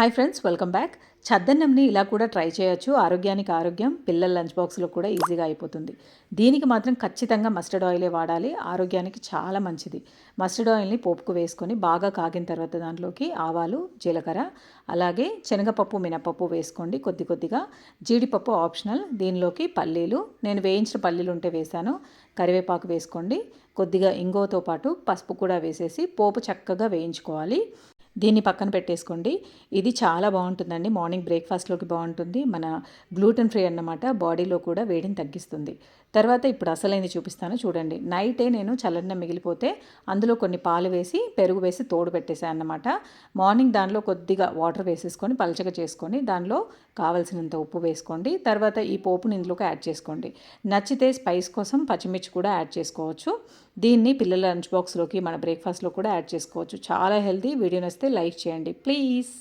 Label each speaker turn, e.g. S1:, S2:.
S1: Hi friends welcome back చద్దన్నంని ఇలా కూడా ట్రై చేయొచ్చు. ఆరోగ్యానికి ఆరోగ్యం పిల్లల లంచ్ బాక్స్లో కూడా ఈజీగా అయిపోతుంది. దీనికి మాత్రం ఖచ్చితంగా మస్టర్డ్ ఆయిలే వాడాలి. ఆరోగ్యానికి చాలా మంచిది. మస్టర్డ్ ఆయిల్ని పోపుకు వేసుకొని బాగా కాగిన తర్వాత దాంట్లోకి ఆవాలు జీలకర్ర అలాగే శనగపప్పు మినపప్పు వేసుకోండి కొద్ది కొద్దిగా. జీడిపప్పు ఆప్షనల్ దీనిలోకి పల్లీలు. నేను వేయించిన పల్లీలు ఉంటే వేశాను కరివేపాకు వేసుకోండి. కొద్దిగా ఇంగువతో పాటు పసుపు కూడా వేసేసి పోపు చక్కగా వేయించుకోవాలి. దీన్ని పక్కన పెట్టేసుకోండి. ఇది చాలా బాగుంటుందండి. మార్నింగ్ బ్రేక్ఫాస్ట్లోకి బాగుంటుంది. మన గ్లూటెన్ ఫ్రీ అన్నమాట. బాడీలో కూడా వేడిని తగ్గిస్తుంది. తర్వాత ఇప్పుడు అసలైంది చూపిస్తాను. చూడండి. నైటే నేను చల్లన్న మిగిలిపోతే అందులో కొన్ని పాలు వేసి పెరుగు వేసి తోడు పెట్టేశాను అన్నమాట. మార్నింగ్ దానిలో కొద్దిగా వాటర్ వేసేసుకొని పలచగా చేసుకొని దానిలో కావలసినంత ఉప్పు వేసుకోండి. తర్వాత ఈ పోపుని ఇందులోకి యాడ్ చేసుకోండి. నచ్చితే స్పైస్ కోసం పచ్చిమిర్చి కూడా యాడ్ చేసుకోవచ్చు. దీన్ని పిల్లల లంచ్ బాక్స్లోకి మన బ్రేక్ఫాస్ట్లో కూడా యాడ్ చేసుకోవచ్చు. చాలా హెల్తీ. వీడియో నచ్చితే లైక్ చేయండి ప్లీజ్